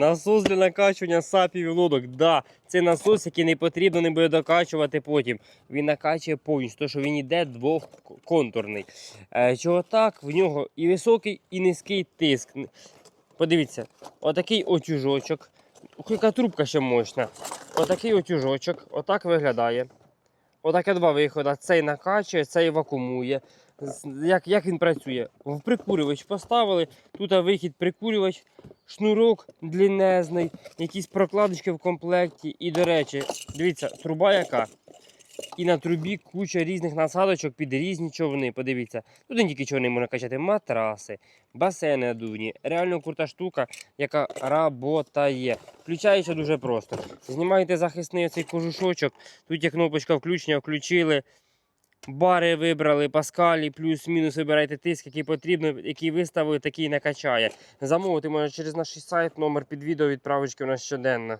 Насос для накачування сапів і лодок. Да, це насос, який не потрібно не буде докачувати потім. Він накачує повністю, тому що він іде двохконтурний. Е, чого так? В нього і високий, і низький тиск. Подивіться, отакий отюжочок. Яка трубка ще мощна. Отакий отюжочок, отак виглядає. Отаке два виходи. Цей накачує, цей вакуумує. Як, як він працює? В прикурювач поставили, тут вихід прикурювач, шнурок длиннезний, якісь прокладочки в комплекті. І, до речі, дивіться, труба яка. І на трубі куча різних насадочок під різні човни. Подивіться. Тут не тільки човни можна качати, матраси, басейни надувні. Реально крута штука, яка работає. Включається дуже просто. Знімаєте захисний оцей кожушочок. Тут є кнопочка включення, включили. Бари вибрали, паскалі, плюс-мінус вибирайте тиск, який потрібно, який виставили, такий накачає. Замовити можна через наш сайт, номер під відео відправочки у нас щоденно.